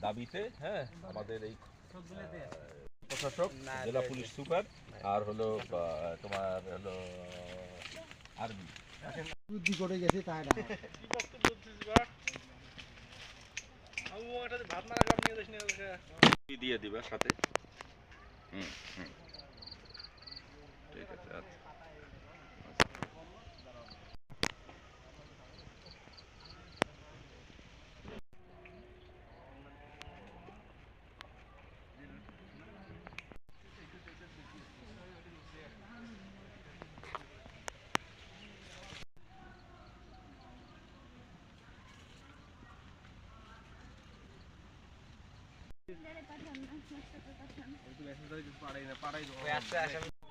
দাবিতে হ্যাঁ আমাদের এই প্রশাসক জেলা পুলিশ সুপার আর হলো আহ, তোমার হলো আর্মি। বুদ্ধি করে গেছে তাই না? দিয়ে দিবা সাথে। পাঠান না পাঠান।